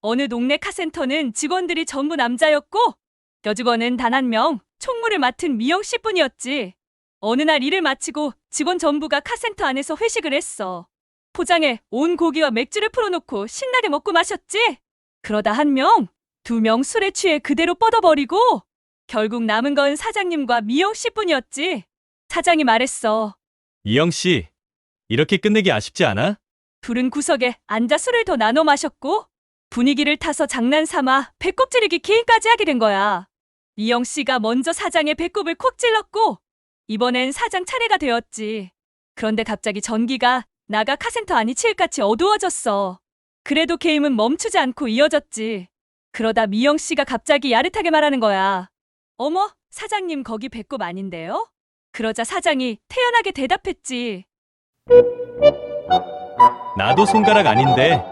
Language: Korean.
어느 동네 카센터는 직원들이 전부 남자였고 여직원은 단 한 명, 총무를 맡은 미영 씨뿐이었지. 어느 날 일을 마치고 직원 전부가 카센터 안에서 회식을 했어. 포장에 온 고기와 맥주를 풀어놓고 신나게 먹고 마셨지. 그러다 한 명, 두 명 술에 취해 그대로 뻗어버리고 결국 남은 건 사장님과 미영 씨뿐이었지. 사장이 말했어. 이영 씨, 이렇게 끝내기 아쉽지 않아? 둘은 구석에 앉아 술을 더 나눠 마셨고 분위기를 타서 장난 삼아 배꼽 찌르기 게임까지 하게 된 거야. 미영 씨가 먼저 사장의 배꼽을 콕 찔렀고 이번엔 사장 차례가 되었지. 그런데 갑자기 전기가 나가 카센터 안이 칠같이 어두워졌어. 그래도 게임은 멈추지 않고 이어졌지. 그러다 미영 씨가 갑자기 야릇하게 말하는 거야. 어머, 사장님 거기 배꼽 아닌데요? 그러자 사장이 태연하게 대답했지. 나도 손가락 아닌데